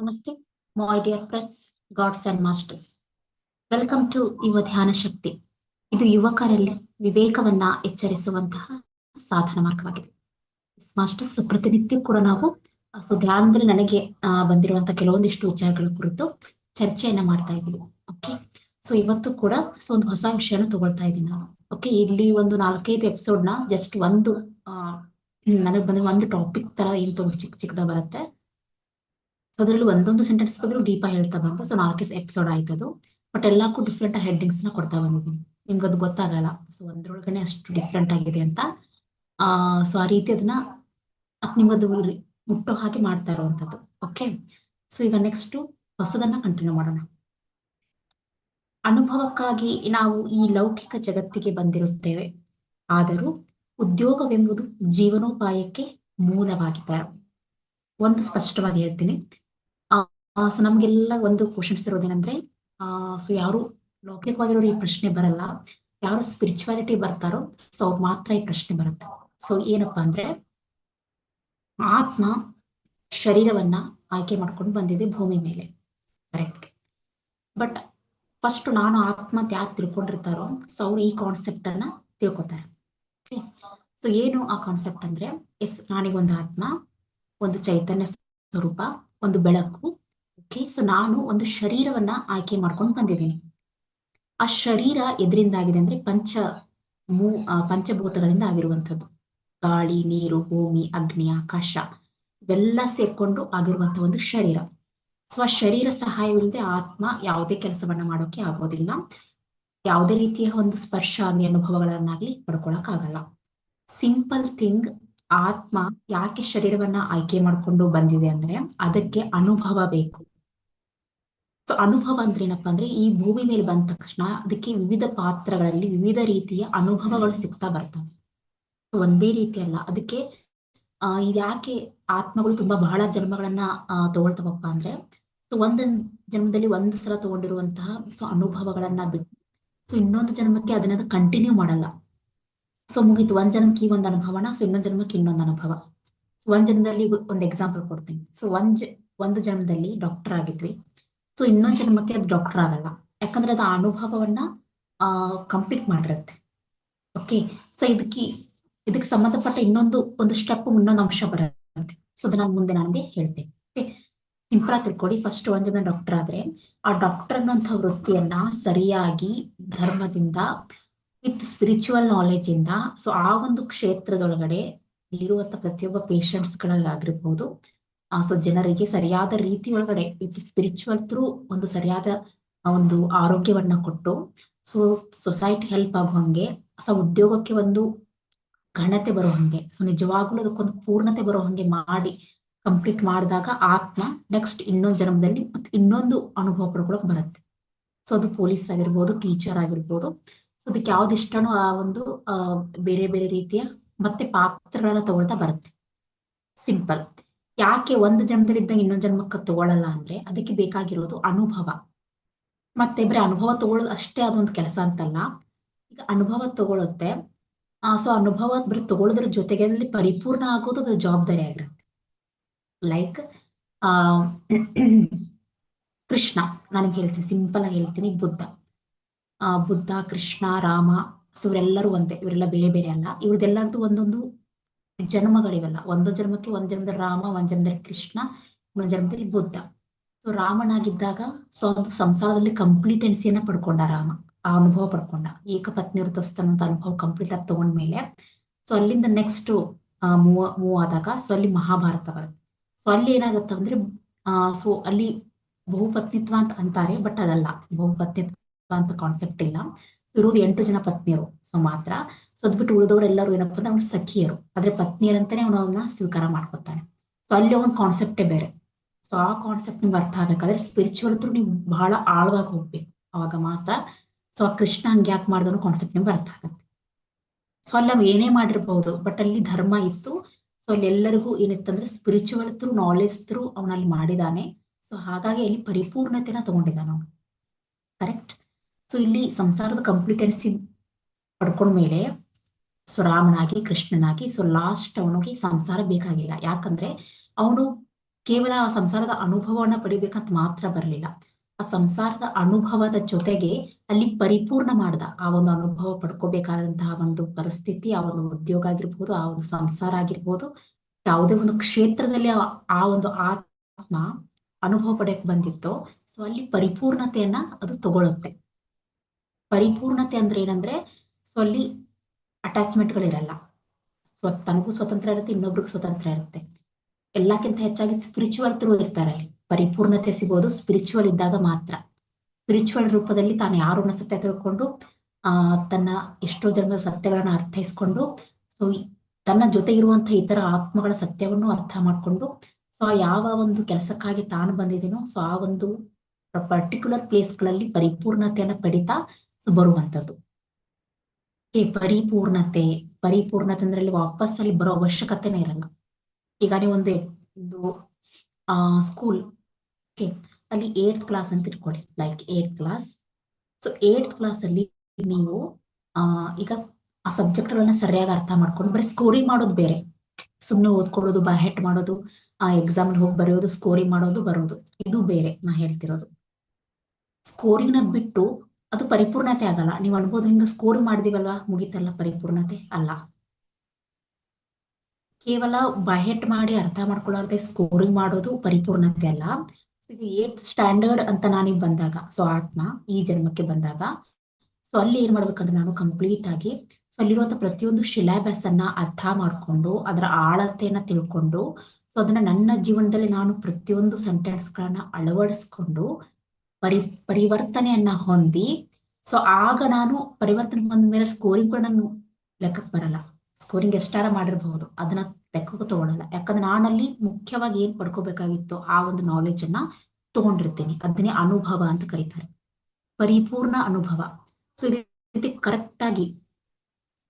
Namaste, my dear friends gods and masters welcome to Yuva Dhyana Shakti ಇದು ಯುವಕರಲ್ಲಿ ವಿವೇಕವನ್ನ ಎಚ್ಚರಿಸುವಂತಹ ಸಾಧನ ಮಾರ್ಗವಾಗಿದೆ. ಮಾಸ್ಟರ್ಸ್ ಪ್ರತಿನಿತ್ಯ ಕೂಡ ನಾವು ಸೊ ಧ್ಯಾನದಲ್ಲಿ ನನಗೆ ಬಂದಿರುವಂತಹ ಕೆಲವೊಂದಿಷ್ಟು ವಿಚಾರಗಳ ಕುರಿತು ಚರ್ಚೆಯನ್ನ ಮಾಡ್ತಾ ಇದ್ದೀವಿ. ಓಕೆ ಸೊ ಇವತ್ತು ಕೂಡ ಸೊ ಒಂದು ಹೊಸ ವಿಷಯನ ತಗೊಳ್ತಾ ಇದ್ದೀನಿ ನಾನು. ಓಕೆ ಇಲ್ಲಿ ಒಂದು ನಾಲ್ಕೈದು ಎಪಿಸೋಡ್ನ ಜಸ್ಟ್ ಒಂದು ನನಗೆ ಬಂದ ಒಂದು ಟಾಪಿಕ್ ತರ ಏನ್ ಚಿಕ್ಕ ಚಿಕ್ಕದ ಬರುತ್ತೆ. ಅದರಲ್ಲಿ ಒಂದೊಂದು ಸೆಂಟೆನ್ಸ್ ಬಗ್ಗೆ ಡೀಪ್ ಆಗಿ ಹೇಳ್ತಾ ಬಂದು ಸೊ ನಾಲ್ಕೈದು ಎಪಿಸೋಡ್ ಆಯ್ತದು ಬಟ್ ಎಲ್ಲಕ್ಕೂ ಡಿಫ್ರೆಂಟ್ ಹೆಡ್ಡಿಂಗ್ಸ್ನ ಕೊಡ್ತಾ ಬಂದಿದ್ದೀನಿ. ನಿಮ್ಗೆ ಅದು ಗೊತ್ತಾಗಲ್ಲ. ಸೊ ಒಂದ್ರೊಳಗನೆ ಅಷ್ಟು ಡಿಫ್ರೆಂಟ್ ಆಗಿದೆ ಅಂತ. ಆ ಸೊ ಆ ರೀತಿ ಅದನ್ನ ಅದ್ ನಿಮ್ಮದು ರಿ- ಮುಟ್ಟೋ ಹಾಗೆ ಮಾಡ್ತಾ ಇರುವಂತದ್ದು ಓಕೆ ಸೊ ಈಗ ನೆಕ್ಸ್ಟ್ ಹೊಸದನ್ನ ಕಂಟಿನ್ಯೂ ಮಾಡೋಣ. ಅನುಭವಕ್ಕಾಗಿ ನಾವು ಈ ಲೌಕಿಕ ಜಗತ್ತಿಗೆ ಬಂದಿರುತ್ತೇವೆ. ಆದರೂ ಉದ್ಯೋಗವೆಂಬುದು ಜೀವನೋಪಾಯಕ್ಕೆ ಮೂಲವಾಗಿದೆ ಒಂದು ಸ್ಪಷ್ಟವಾಗಿ ಹೇಳ್ತೀನಿ. ಸೊ ನಮ್ಗೆಲ್ಲ ಒಂದು ಕ್ವಶನ್ಸ್ ಇರೋದೇನಂದ್ರೆ, ಆ ಸೊ ಯಾರು ಲೌಕಿಕವಾಗಿರೋರು ಈ ಪ್ರಶ್ನೆ ಬರಲ್ಲ, ಯಾರು ಸ್ಪಿರಿಚುವಾಲಿಟಿ ಬರ್ತಾರೋ ಸೊ ಅವ್ರು ಮಾತ್ರ ಈ ಪ್ರಶ್ನೆ ಬರುತ್ತೆ. ಸೊ ಏನಪ್ಪಾ ಅಂದ್ರೆ, ಆತ್ಮ ಶರೀರವನ್ನ ಆಯ್ಕೆ ಮಾಡ್ಕೊಂಡು ಬಂದಿದೆ ಭೂಮಿ ಮೇಲೆ. ಕರೆಕ್ಟ್ ಬಟ್ ಫಸ್ಟ್ ನಾನು ಆತ್ಮ ಯಾರು ತಿಳ್ಕೊಂಡಿರ್ತಾರೋ ಸೊ ಅವ್ರು ಈ ಕಾನ್ಸೆಪ್ಟ್ ಅನ್ನ ತಿಳ್ಕೊತಾರೆ. ಸೊ ಏನು ಆ ಕಾನ್ಸೆಪ್ಟ್ ಅಂದ್ರೆ, ಎಸ್, ನಾನೀಗೊಂದು ಆತ್ಮ, ಒಂದು ಚೈತನ್ಯ ಸ್ವರೂಪ, ಒಂದು ಬೆಳಕು ಓಕೆ ಸೊ ನಾನು ಒಂದು ಶರೀರವನ್ನ ಆಯ್ಕೆ ಮಾಡ್ಕೊಂಡು ಬಂದಿದ್ದೀನಿ. ಆ ಶರೀರ ಎದರಿಂದಾಗಿದೆ ಅಂದ್ರೆ ಪಂಚ ಮೂ ಪಂಚಭೂತಗಳಿಂದ ಆಗಿರುವಂಥದ್ದು. ಗಾಳಿ, ನೀರು, ಭೂಮಿ, ಅಗ್ನಿ, ಆಕಾಶ, ಇವೆಲ್ಲ ಸೇರ್ಕೊಂಡು ಆಗಿರುವಂತ ಒಂದು ಶರೀರ. ಸೊ ಆ ಶರೀರ ಸಹಾಯವಿಲ್ಲದೆ ಆತ್ಮ ಯಾವುದೇ ಕೆಲಸವನ್ನ ಮಾಡೋಕೆ ಆಗೋದಿಲ್ಲ. ಯಾವುದೇ ರೀತಿಯ ಒಂದು ಸ್ಪರ್ಶ ಆಗ್ಲಿ ಅನುಭವಗಳನ್ನಾಗ್ಲಿ ಪಡ್ಕೊಳಕ್ ಆಗಲ್ಲ ಸಿಂಪಲ್ ಥಿಂಗ್, ಆತ್ಮ ಯಾಕೆ ಶರೀರವನ್ನ ಆಯ್ಕೆ ಮಾಡ್ಕೊಂಡು ಬಂದಿದೆ ಅಂದ್ರೆ ಅದಕ್ಕೆ ಅನುಭವ ಬೇಕು. ಸೊ ಅನುಭವ ಅಂದ್ರೆ ಏನಪ್ಪಾ ಅಂದ್ರೆ ಈ ಭೂಮಿ ಮೇಲೆ ಬಂದ ತಕ್ಷಣ ಅದಕ್ಕೆ ವಿವಿಧ ಪಾತ್ರಗಳಲ್ಲಿ ವಿವಿಧ ರೀತಿಯ ಅನುಭವಗಳು ಸಿಗ್ತಾ ಬರ್ತವೆ. ಒಂದೇ ರೀತಿ ಅಲ್ಲ. ಅದಕ್ಕೆ, ಆ, ಯಾಕೆ ಆತ್ಮಗಳು ತುಂಬಾ ಬಹಳ ಜನ್ಮಗಳನ್ನ, ಆ, ತಗೊಳ್ತವಪ್ಪ ಅಂದ್ರೆ ಸೊ ಒಂದ್ ಜನ್ಮದಲ್ಲಿ ಒಂದ್ ಸಲ ತಗೊಂಡಿರುವಂತಹ ಸೊ ಅನುಭವಗಳನ್ನ ಬಿಟ್ಟು ಸೊ ಇನ್ನೊಂದು ಜನ್ಮಕ್ಕೆ ಅದನ್ನ ಕಂಟಿನ್ಯೂ ಮಾಡಲ್ಲ. ಸೊ ಮುಗೀತು. ಒಂದ್ ಜನ್ಮಕ್ಕೆ ಈ ಒಂದ್ ಅನುಭವನ ಸೊ ಇನ್ನೊಂದ್ ಜನ್ಮಕ್ಕೆ ಇನ್ನೊಂದು ಅನುಭವ. ಸೊ ಒಂದ್ ಜನ್ಮದಲ್ಲಿ ಒಂದ್ ಎಕ್ಸಾಂಪಲ್ ಕೊಡ್ತೀನಿ. ಸೊ ಒಂದ್ ಒಂದು ಜನ್ಮದಲ್ಲಿ ಡಾಕ್ಟರ್ ಆಗಿದ್ವಿ. ಸೊ ಇನ್ನೊಂದ್ ಜನ್ಮಕ್ಕೆ ಅದು ಡಾಕ್ಟರ್ ಆಗಲ್ಲ. ಯಾಕಂದ್ರೆ ಅದು ಅನುಭವವನ್ನ, ಆ ಕಂಪ್ಲೀಟ್ ಮಾಡಿರುತ್ತೆ. ಓಕೆ ಸೊ ಇದಕ್ಕೆ ಇದಕ್ಕೆ ಸಂಬಂಧಪಟ್ಟ ಇನ್ನೊಂದು, ಒಂದು ಸ್ಟೆಪ್ ಇನ್ನೊಂದು ಅಂಶ ಬರುತ್ತೆ. ಸೊ ಅದನ್ನ ನಾನು ಮುಂದೆ ನನಗೆ ಹೇಳ್ತೇನೆ. ಓಕೆ ಸಿಂಪಲ್ ಆಗಿ ಫಸ್ಟ್ ಒಂದ್ ಜನ ಡಾಕ್ಟರ್ ಆದ್ರೆ, ಆ ಡಾಕ್ಟರ್ ಅನ್ನೋಂಥ ವೃತ್ತಿಯನ್ನ ಸರಿಯಾಗಿ ಧರ್ಮದಿಂದ ವಿತ್ ಸ್ಪಿರಿಚುವಲ್ ನಾಲೆಜ್ ಇಂದ ಸೊ ಆ ಒಂದು ಕ್ಷೇತ್ರದೊಳಗಡೆ ಇಲ್ಲಿರುವಂತ ಪ್ರತಿಯೊಬ್ಬ ಪೇಷಂಟ್ಸ್ಗಳಲ್ಲಿ ಆ ಸೊ ಜನರಿಗೆ ಸರಿಯಾದ ರೀತಿ ಒಳಗಡೆ ವಿತ್ ಸ್ಪಿರಿಚುವಲ್ ಥ್ರೂ ಒಂದು ಸರಿಯಾದ ಒಂದು ಆರೋಗ್ಯವನ್ನ ಕೊಟ್ಟು ಸೊ ಸೊಸೈಟಿ ಹೆಲ್ಪ್ ಆಗೋ ಹಂಗೆ, ಸೊ ಉದ್ಯೋಗಕ್ಕೆ ಒಂದು ಘನತೆ ಬರೋ ಹಂಗೆ ಸೊ ನಿಜವಾಗ್ಲೂ ಅದಕ್ಕೊಂದು ಪೂರ್ಣತೆ ಬರೋ ಹಂಗೆ ಮಾಡಿ ಕಂಪ್ಲೀಟ್ ಮಾಡಿದಾಗ ಆತ್ಮ ನೆಕ್ಸ್ಟ್ ಇನ್ನೊಂದು ಜನ್ಮದಲ್ಲಿ ಮತ್ತೆ ಇನ್ನೊಂದು ಅನುಭವ ಪಡ್ಕೊಳಕ್ ಬರುತ್ತೆ. ಸೊ ಅದು ಪೊಲೀಸ್ ಆಗಿರ್ಬೋದು ಟೀಚರ್ ಆಗಿರ್ಬೋದು ಸೊ ಅದಕ್ಕೆ ಯಾವ್ದು ಇಷ್ಟನೋ ಆ ಒಂದು ಬೇರೆ ಬೇರೆ ರೀತಿಯ ಮತ್ತೆ ಪಾತ್ರಗಳನ್ನ ತಗೊಳ್ತಾ ಬರುತ್ತೆ. ಸಿಂಪಲ್ ಯಾಕೆ ಒಂದು ಜನ್ಮದಲ್ಲಿ ಇದ್ದಂಗೆ ಇನ್ನೊಂದು ಜನ್ಮಕ್ಕೆ ತಗೊಳ್ಳಲ್ಲ ಅಂದ್ರೆ ಅದಕ್ಕೆ ಬೇಕಾಗಿರೋದು ಅನುಭವ. ಮತ್ತೆ ಬರೀ ಅನುಭವ ತಗೊಳ್ಳೋದು ಅಷ್ಟೇ ಅದೊಂದು ಕೆಲಸ ಅಂತಲ್ಲ. ಈಗ ಅನುಭವ ತಗೊಳುತ್ತೆ. ಸೊ ಅನುಭವ ಬರೀ ತಗೊಳ್ಳೋದ್ರ ಜೊತೆಗೆ ಅದ್ರಲ್ಲಿ ಪರಿಪೂರ್ಣ ಆಗೋದು ಅದ್ರ ಜವಾಬ್ದಾರಿ ಆಗಿರುತ್ತೆ. ಲೈಕ್ ಆ, ಕೃಷ್ಣ ನನಗೆ ಹೇಳ್ತೀನಿ ಸಿಂಪಲ್ ಆಗಿ ಹೇಳ್ತೀನಿ, ಬುದ್ಧ. ಆ, ಬುದ್ಧ, ಕೃಷ್ಣ, ರಾಮ, ಸೊ ಇವರೆಲ್ಲರೂ ಒಂದೇ, ಇವರೆಲ್ಲ ಬೇರೆ ಬೇರೆ ಅಲ್ಲ. ಇವ್ರದೆಲ್ಲರದು ಒಂದೊಂದು ಜನ್ಮಗಳಿವೆಲ್ಲ. ಒಂದು ಜನ್ಮಕ್ಕೆ ಒಂದ್ ಜನ್ಮದಲ್ಲಿ ರಾಮ, ಒಂದ್ ಜನ್ಮದಲ್ಲಿ ಕೃಷ್ಣ ಒಂದ್ ಜನ್ಮದಲ್ಲಿ ಬುದ್ಧ. ಸೊ ರಾಮನಾಗಿದ್ದಾಗ ಸೊ, ಒಂದು ಸಂಸಾರದಲ್ಲಿ ಕಂಪ್ಲೀಟೆನ್ಸಿಯನ್ನ ಪಡ್ಕೊಂಡ ರಾಮ. ಆ ಅನುಭವ ಪಡ್ಕೊಂಡ. ಏಕಪತ್ನಿ ವೃತಸ್ಥನಂತ ಅನುಭವ ಕಂಪ್ಲೀಟ್ ಆಗಿ ತಗೊಂಡ್ಮೇಲೆ ಸೊ ಅಲ್ಲಿಂದ ನೆಕ್ಸ್ಟ್ ಮೂವ, ಮೂವ್ ಆದಾಗ ಸೊ ಅಲ್ಲಿ ಮಹಾಭಾರತ ಬರುತ್ತೆ. ಸೊ ಅಲ್ಲಿ ಏನಾಗುತ್ತೆ ಅಂದ್ರೆ, ಆ ಸೊ ಅಲ್ಲಿ ಬಹುಪತ್ನಿತ್ವ ಅಂತ ಅಂತಾರೆ ಬಟ್ ಅದಲ್ಲ. ಬಹುಪತ್ನಿತ್ವ ಅಂತ ಕಾನ್ಸೆಪ್ಟ್ ಇಲ್ಲ. ಇರೋದು ಎಂಟು ಜನ ಪತ್ನಿಯರು. ಸೊ ಮಾತ್ರ. ಸೊ ಅದ್ಬಿಟ್ಟು ಉಳಿದವರೆಲ್ಲರೂ ಏನಪ್ಪಾ ಅಂದ್ರೆ ಅವನು ಸಖಿಯರು. ಆದ್ರೆ ಪತ್ನಿಯರಂತಾನೆ ಅವನು ಅವನ್ನ ಸ್ವೀಕಾರ ಮಾಡ್ಕೊತಾನೆ. ಸೊ ಅಲ್ಲಿ ಒಂದು ಕಾನ್ಸೆಪ್ಟೇ ಬೇರೆ. ಸೊ ಆ ಕಾನ್ಸೆಪ್ಟ್ ನಿಮ್ಗೆ ಅರ್ಥ ಆಗ್ಬೇಕಾದ್ರೆ ಸ್ಪಿರಿಚುವಲ್ ತ್ರೂ ನೀವು ಬಹಳ ಆಳವಾಗಿ ಹೋಗ್ಬೇಕು. ಅವಾಗ ಮಾತ್ರ. ಸೊ ಆ ಕೃಷ್ಣ ಹಂಗೆ ಯಾಕೆ ಮಾಡಿದ್ರು ಕಾನ್ಸೆಪ್ಟ್ ನಿಮ್ಗೆ ಅರ್ಥ ಆಗುತ್ತೆ. ಸೊ ಅಲ್ಲಿ ನಾವು ಏನೇ ಮಾಡಿರ್ಬಹುದು ಬಟ್ ಅಲ್ಲಿ ಧರ್ಮ ಇತ್ತು. ಸೊ ಅಲ್ಲಿ ಎಲ್ಲರಿಗೂ ಏನಿತ್ತಂದ್ರೆ ಸ್ಪಿರಿಚುವಲ್ ತ್ರೂ ನಾಲೆಜ್ ತ್ರೂ ಅವನಲ್ಲಿ ಮಾಡಿದಾನೆ. ಸೊ ಹಾಗಾಗಿ ಅಲ್ಲಿ ಪರಿಪೂರ್ಣತೆನ ತಗೊಂಡಿದ್ದಾನೆ ಅವನು. ಕರೆಕ್ಟ್ ಸೊ ಇಲ್ಲಿ ಸಂಸಾರದ ಕಂಪ್ಲೀಟೆನ್ಸಿ ಪಡ್ಕೊಂಡ್ಮೇಲೆ ಸೊ ರಾಮನಾಗಿ ಕೃಷ್ಣನಾಗಿ ಸೊ ಲಾಸ್ಟ್ ಅವನಿಗೆ ಸಂಸಾರ ಬೇಕಾಗಿಲ್ಲ. ಯಾಕಂದ್ರೆ ಅವನು ಕೇವಲ ಆ ಸಂಸಾರದ ಅನುಭವವನ್ನ ಪಡಿಬೇಕಂತ ಮಾತ್ರ ಬರಲಿಲ್ಲ. ಆ ಸಂಸಾರದ ಅನುಭವದ ಜೊತೆಗೆ ಅಲ್ಲಿ ಪರಿಪೂರ್ಣ ಮಾಡ್ದ. ಆ ಒಂದು ಅನುಭವ ಪಡ್ಕೋಬೇಕಾದಂತಹ ಒಂದು ಪರಿಸ್ಥಿತಿ, ಆ ಒಂದು ಉದ್ಯೋಗ ಆಗಿರ್ಬೋದು, ಆ ಒಂದು ಸಂಸಾರ ಆಗಿರ್ಬೋದು, ಯಾವುದೇ ಒಂದು ಕ್ಷೇತ್ರದಲ್ಲಿ ಆ- ಆ ಒಂದು ಆತ್ಮ ಅನುಭವ ಪಡೆಯಕ್ ಬಂದಿತ್ತು ಸೊ ಅಲ್ಲಿ ಪರಿಪೂರ್ಣತೆಯನ್ನ ಅದು ತಗೊಳುತ್ತೆ. ಪರಿಪೂರ್ಣತೆ ಅಂದ್ರೆ ಏನಂದ್ರೆ ಸೊ ಅಲ್ಲಿ ಅಟ್ಯಾಚ್ಮೆಂಟ್ಗಳಿರಲ್ಲ ಸ್ವ ತನಗೂ ಸ್ವತಂತ್ರ ಇರುತ್ತೆ, ಇನ್ನೊಬ್ರಿಗೂ ಸ್ವತಂತ್ರ ಇರುತ್ತೆ. ಎಲ್ಲಕ್ಕಿಂತ ಹೆಚ್ಚಾಗಿ ಸ್ಪಿರಿಚುವಲ್ ತ್ರೂ ಇರ್ತಾರೆ ಅಲ್ಲಿ. ಪರಿಪೂರ್ಣತೆ ಸಿಗೋದು ಸ್ಪಿರಿಚುವಲ್ ಇದ್ದಾಗ ಮಾತ್ರ. ಸ್ಪಿರಿಚುವಲ್ ರೂಪದಲ್ಲಿ ತಾನು ಯಾರು ಅನ್ನೋ ಸತ್ಯ ತಿಳ್ಕೊಂಡು, ಆ, ತನ್ನ ಎಷ್ಟೋ ಜನ್ಮದ ಸತ್ಯಗಳನ್ನ ಅರ್ಥೈಸ್ಕೊಂಡು ಸೊ ತನ್ನ ಜೊತೆ ಇರುವಂತಹ ಇತರ ಆತ್ಮಗಳ ಸತ್ಯವನ್ನು ಅರ್ಥ ಮಾಡ್ಕೊಂಡು ಸೊ ಯಾವ ಒಂದು ಕೆಲಸಕ್ಕಾಗಿ ತಾನು ಬಂದಿದ್ದೀನೋ ಸೊ ಆ ಒಂದು ಪರ್ಟಿಕ್ಯುಲರ್ ಪ್ಲೇಸ್ಗಳಲ್ಲಿ ಪರಿಪೂರ್ಣತೆಯನ್ನ ಪಡಿತಾ ಸೊ ಬರುವಂತದ್ದು ಏ ಪರಿಪೂರ್ಣತೆ ಪರಿಪೂರ್ಣತೆ ಅಂದ್ರೆ ಅಲ್ಲಿ ವಾಪಸ್ ಅಲ್ಲಿ ಬರೋ ಅವಶ್ಯಕತೆನೇ ಇರಲ್ಲ. ಈಗ ನೀವು ಒಂದು ಒಂದು ಆ ಸ್ಕೂಲ್ ಅಲ್ಲಿ ಏಟ್ ಕ್ಲಾಸ್ ಅಂತ ಇಟ್ಕೊಳ್ಳಿ like eight class so eight class ಅಲ್ಲಿ ನೀವು, ಆ, ಈಗ ಆ ಸಬ್ಜೆಕ್ಟ್ ಗಳನ್ನ ಸರಿಯಾಗಿ ಅರ್ಥ ಮಾಡ್ಕೊಂಡು ಬರೀ ಸ್ಕೋರಿಂಗ್ ಮಾಡೋದು ಬೇರೆ. ಸುಮ್ಮನೆ ಓದ್ಕೊಳ್ಳೋದು ಬಾ ಮಾಡೋದು, ಆ ಎಕ್ಸಾಮ್ ಹೋಗಿ ಬರೆಯೋದು ಸ್ಕೋರಿಂಗ್ ಮಾಡೋದು ಬರೋದು. ಇದು ಬೇರೆ ನಾ ಹೇಳ್ತಿರೋದು. ಸ್ಕೋರಿಂಗ್ನ ಬಿಟ್ಟು ಅದು ಪರಿಪೂರ್ಣತೆ ಆಗಲ್ಲ. ನೀವು ಅನ್ಬೋದು ಹಿಂಗ ಸ್ಕೋರ್ ಮಾಡಿದಿವಲ್ವಾ? ಮುಗಿತಲ್ಲ ಪರಿಪೂರ್ಣತೆ? ಅಲ್ಲ. ಕೇವಲ ಬಯಟ್ ಮಾಡಿ ಅರ್ಥ ಮಾಡ್ಕೊಳ್ಳಾರ್ದೆ ಸ್ಕೋರಿಂಗ್ ಮಾಡೋದು ಪರಿಪೂರ್ಣತೆ ಅಲ್ಲ. ಈಗ ಏಟ್ ಸ್ಟ್ಯಾಂಡರ್ಡ್ ಅಂತ ನಾನೀಗ ಬಂದಾಗ ಸೊ ಆತ್ಮ ಈ ಜನ್ಮಕ್ಕೆ ಬಂದಾಗ ಸೊ ಅಲ್ಲಿ ಏನ್ ಮಾಡ್ಬೇಕಂದ್ರೆ ನಾನು ಕಂಪ್ಲೀಟ್ ಆಗಿ ಸೊ ಅಲ್ಲಿರುವಂತ ಪ್ರತಿಯೊಂದು ಶಿಲಾಬ್ಯಾಸ್ ಅನ್ನ ಅರ್ಥ ಮಾಡ್ಕೊಂಡು, ಅದರ ಆಳತೆಯನ್ನ ತಿಳ್ಕೊಂಡು ಸೊ ಅದನ್ನ ನನ್ನ ಜೀವನದಲ್ಲಿ ನಾನು ಪ್ರತಿಯೊಂದು ಸೆಂಟೆನ್ಸ್ ಗಳನ್ನ ಅಳವಡಿಸ್ಕೊಂಡು ಪರಿ, ಪರಿವರ್ತನೆಯನ್ನ ಹೊಂದಿ ಸೊ ಆಗ ನಾನು ಪರಿವರ್ತನೆ ಬಂದ ಮೇಲೆ ಸ್ಕೋರಿಂಗ್ ಕೂಡ ನಾನು ಲೆಕ್ಕಕ್ಕೆ ಬರಲ್ಲ. ಸ್ಕೋರಿಂಗ್ ಎಷ್ಟಾರ ಮಾಡಿರಬಹುದು. ಅದನ್ನ ಲೆಕ್ಕಕ್ಕೆ ತಗೊಳಲ್ಲ. ಯಾಕಂದ್ರೆ ನಾನಲ್ಲಿ ಮುಖ್ಯವಾಗಿ ಏನ್ ಪಡ್ಕೋಬೇಕಾಗಿತ್ತು ಆ ಒಂದು ನಾಲೆಜ್ ಅನ್ನ ತಗೊಂಡಿರ್ತೀನಿ. ಅದನ್ನೇ ಅನುಭವ ಅಂತ ಕರೀತಾರೆ. ಪರಿಪೂರ್ಣ ಅನುಭವ. ಸೊ ರೀತಿ ಕರೆಕ್ಟ್ ಆಗಿ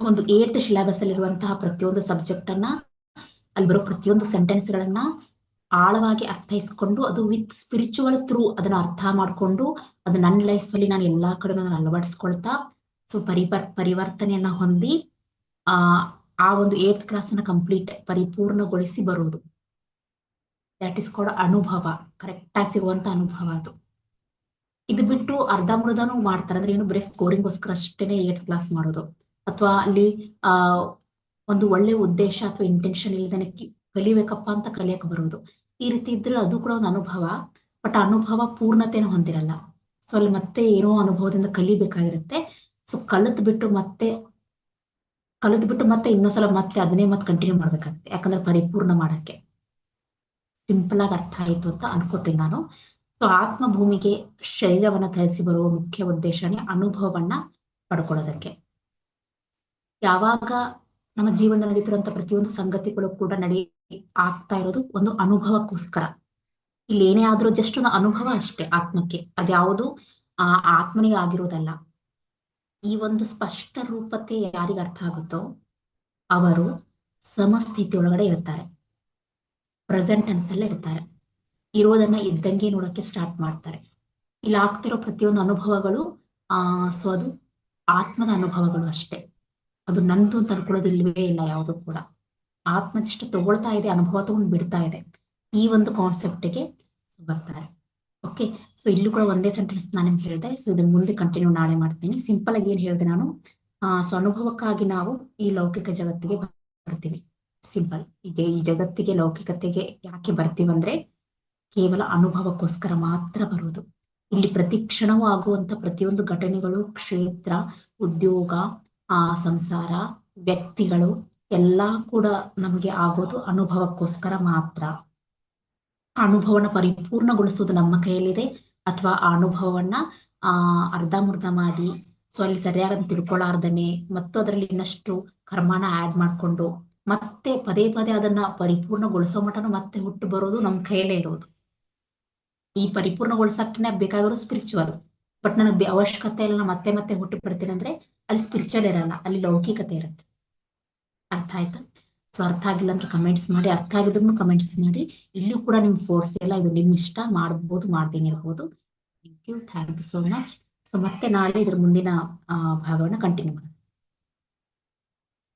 ಒಂದು ಏಟ್ ಸಿಲೆಬಸ್ ಅಲ್ಲಿರುವಂತಹ ಪ್ರತಿಯೊಂದು ಸಬ್ಜೆಕ್ಟ್ ಅನ್ನ, ಅಲ್ಲಿ ಬರೋ ಪ್ರತಿಯೊಂದು ಸೆಂಟೆನ್ಸ್ ಗಳನ್ನ ಆಳವಾಗಿ ಅರ್ಥೈಸ್ಕೊಂಡು ಅದು ವಿತ್ ಸ್ಪಿರಿಚುವಲ್ ಥ್ರೂ ಅದನ್ನ ಅರ್ಥ ಮಾಡ್ಕೊಂಡು ಅದು ನನ್ನ ಲೈಫ್ ಅಲ್ಲಿ ನಾನು ಎಲ್ಲಾ ಕಡೆ ಅದನ್ನ ಅಳವಡಿಸ್ಕೊಳ್ತಾ ಸೊ ಪರಿಪರ್, ಪರಿವರ್ತನೆಯನ್ನ ಹೊಂದಿ, ಆ ಆ ಒಂದು ಏಟ್ ಕ್ಲಾಸ್ ಅನ್ನ ಕಂಪ್ಲೀಟ್ ಪರಿಪೂರ್ಣಗೊಳಿಸಿ ಬರುವುದು ದಟ್ ಇಸ್ ಕೂಡ ಅನುಭವ ಕರೆಕ್ಟ್ ಆಗಿ ಸಿಗುವಂತ ಅನುಭವ ಅದು. ಇದು ಬಿಟ್ಟು ಅರ್ಧಂಬರ್ಧನೂ ಮಾಡ್ತಾರೆ, ಅಂದ್ರೆ ಏನು ಬರೀ ಸ್ಕೋರಿಂಗ್ಗೋಸ್ಕರ ಅಷ್ಟೇನೆ ಏಟ್ ಕ್ಲಾಸ್ ಮಾಡೋದು. ಅಥವಾ ಅಲ್ಲಿ, ಆ, ಒಂದು ಒಳ್ಳೆ ಉದ್ದೇಶ ಅಥವಾ ಇಂಟೆನ್ಷನ್ ಇಲ್ಲದೆ ಕಲಿಬೇಕಪ್ಪ ಅಂತ ಕಲಿಯಕ್ ಬರುವುದು ಈ ರೀತಿ ಇದ್ರೆ ಅದು ಕೂಡ ಒಂದು ಅನುಭವ. ಬಟ್ ಅನುಭವ ಪೂರ್ಣತೆಯನ್ನು ಹೊಂದಿರಲ್ಲ. ಸೊ ಅಲ್ಲಿ ಮತ್ತೆ ಏನೋ ಅನುಭವದಿಂದ ಕಲಿಬೇಕಾಗಿರುತ್ತೆ. ಸೊ ಕಲಿತ್ ಬಿಟ್ಟು ಮತ್ತೆ, ಕಲಿತ್ ಬಿಟ್ಟು ಮತ್ತೆ ಇನ್ನೊಂದ್ಸಲ ಮತ್ತೆ ಅದನ್ನೇ ಮತ್ತೆ ಕಂಟಿನ್ಯೂ ಮಾಡ್ಬೇಕಾಗುತ್ತೆ. ಯಾಕಂದ್ರೆ ಪರಿಪೂರ್ಣ ಮಾಡಕ್ಕೆ. ಸಿಂಪಲ್ ಆಗಿ ಅರ್ಥ ಆಯ್ತು ಅಂತ ಅನ್ಕೋತೀನಿ ನಾನು. ಸೊ ಆತ್ಮ ಭೂಮಿಗೆ ಶರೀರವನ್ನ ಧರಿಸಿ ಬರುವ ಮುಖ್ಯ ಉದ್ದೇಶನೇ ಅನುಭವವನ್ನ ಪಡ್ಕೊಳ್ಳೋದಕ್ಕೆ. ಯಾವಾಗ ನಮ್ಮ ಜೀವನ ನಡೀತಿರುವಂತ ಪ್ರತಿಯೊಂದು ಸಂಗತಿಗಳು ಕೂಡ ನಡಿ ಆಗ್ತಾ ಇರೋದು ಒಂದು ಅನುಭವಕ್ಕೋಸ್ಕರ. ಇಲ್ಲಿ ಏನೇ ಆದ್ರೂ ಜಸ್ಟ್ ಒಂದು ಅನುಭವ ಅಷ್ಟೇ ಆತ್ಮಕ್ಕೆ. ಅದ್ಯಾವುದು, ಆ, ಆತ್ಮನಿಗೆ ಆಗಿರೋದಲ್ಲ. ಈ ಒಂದು ಸ್ಪಷ್ಟ ರೂಪತೆ ಯಾರಿಗೆ ಅರ್ಥ ಆಗುತ್ತೋ ಅವರು ಸಮಸ್ಥಿತಿ ಒಳಗಡೆ ಇರ್ತಾರೆ ಪ್ರೆಸೆಂಟ್ ಅಲ್ಲೇ ಇರ್ತಾರೆ. ಇರೋದನ್ನ ಇದ್ದಂಗೆ ನೋಡಕ್ಕೆ ಸ್ಟಾರ್ಟ್ ಮಾಡ್ತಾರೆ. ಇಲ್ಲಿ ಆಗ್ತಿರೋ ಪ್ರತಿಯೊಂದು ಅನುಭವಗಳು, ಆ ಸೊ ಅದು ಆತ್ಮದ ಅನುಭವಗಳು ಅಷ್ಟೇ. ಅದು ನಂದು ಅಂತ ಅನ್ಕೊಳ್ಳೋದಿಲ್ವೇ ಇಲ್ಲ ಯಾವುದು ಕೂಡ. ಆತ್ಮ ಜಸ್ಟ್ ತಗೊಳ್ತಾ ಇದೆ, ಅನುಭವ ತಗೊಂಡು ಬಿಡ್ತಾ ಇದೆ, ಈ ಒಂದು ಕಾನ್ಸೆಪ್ಟ್ಗೆ ಬರ್ತಾರೆ. ಓಕೆ ಸೊ ಇಲ್ಲೂ ಕೂಡ ಒಂದೇ ಸೆಂಟೆನ್ಸ್ ನಾನು ನಿಮ್ಗೆ ಹೇಳಿದೆ ಸೊ ಇದನ್ನ ಮುಂದೆ ಕಂಟಿನ್ಯೂ ನಾಳೆ ಮಾಡ್ತೀನಿ. ಸಿಂಪಲ್ ಆಗಿ ಏನ್ ಹೇಳಿದೆ ನಾನು, ಆ ಸೊ ಅನುಭವಕ್ಕಾಗಿ ನಾವು ಈ ಲೌಕಿಕ ಜಗತ್ತಿಗೆ ಬರ್ತೀವಿ. ಸಿಂಪಲ್ ಈಗ ಈ ಜಗತ್ತಿಗೆ ಲೌಕಿಕತೆಗೆ ಯಾಕೆ ಬರ್ತೀವಂದ್ರೆ ಕೇವಲ ಅನುಭವಕ್ಕೋಸ್ಕರ ಮಾತ್ರ ಬರುವುದು ಇಲ್ಲಿ ಪ್ರತಿ ಕ್ಷಣವೂ ಆಗುವಂತ ಪ್ರತಿಯೊಂದು ಘಟನೆಗಳು, ಕ್ಷೇತ್ರ, ಉದ್ಯೋಗ, ಆ, ಸಂಸಾರ, ವ್ಯಕ್ತಿಗಳು ಎಲ್ಲಾ ಕೂಡ ನಮಗೆ ಆಗೋದು ಅನುಭವಕ್ಕೋಸ್ಕರ ಮಾತ್ರ. ಅನುಭವನ ಪರಿಪೂರ್ಣಗೊಳಿಸುವುದು ನಮ್ಮ ಕೈಯಲ್ಲಿದೆ. ಅಥವಾ ಆ ಅನುಭವವನ್ನ, ಆ ಅರ್ಧಂಬರ್ಧ ಮಾಡಿ, ಸೊ, ಅಲ್ಲಿ ಸರಿಯಾಗಿ ತಿಳ್ಕೊಳಾರ್ದನೆ, ಮತ್ತು ಅದರಲ್ಲಿ ಇನ್ನಷ್ಟು ಕರ್ಮಾನ ಆಡ್ ಮಾಡ್ಕೊಂಡು, ಮತ್ತೆ ಪದೇ ಪದೇ ಅದನ್ನ ಪರಿಪೂರ್ಣಗೊಳಿಸೋ ಮಟನು ಮತ್ತೆ ಹುಟ್ಟು ಬರೋದು ನಮ್ಮ ಕೈಯಲ್ಲೇ ಇರೋದು. ಈ ಪರಿಪೂರ್ಣಗೊಳಿಸಕ್ಕೆ ಬೇಕಾಗಿರೋ ಸ್ಪಿರಿಚುವಲ್ ಬಟ್ ನನಗೆ ಅವಶ್ಯಕತೆ ಇಲ್ಲ ಮತ್ತೆ ಮತ್ತೆ ಹುಟ್ಟು ಬಿಡ್ತೀನಿ ಅಂದ್ರೆ, ಅಲ್ಲಿ ಸ್ಪಿರಿಚುವಲ್ ಇರಲ್ಲ, ಅಲ್ಲಿ ಲೌಕಿಕತೆ ಇರುತ್ತೆ. ಅರ್ಥ ಆಯ್ತಾ? ಸೊ ಅರ್ಥ ಆಗಿಲ್ಲ ಅಂದ್ರೆ ಕಮೆಂಟ್ಸ್ ಮಾಡಿ, ಅರ್ಥ ಆಗಿದ್ರು ಕಮೆಂಟ್ಸ್ ಮಾಡಿ. ಇಲ್ಲೂ ಕೂಡ ನಿಮ್ ಫೋರ್ಸ್ ಎಲ್ಲ ಇದು ನಿಮ್ ಇಷ್ಟ, ಮಾಡ್ಬೋದು, ಮಾಡ್ತೀನಿ ಇರ್ಬೋದು. Thank you thank you so much so ಮತ್ತೆ ನಾಳೆ ಇದ್ರ ಮುಂದಿನ ಭಾಗವನ್ನ ಕಂಟಿನ್ಯೂ ಮಾಡೋಣ.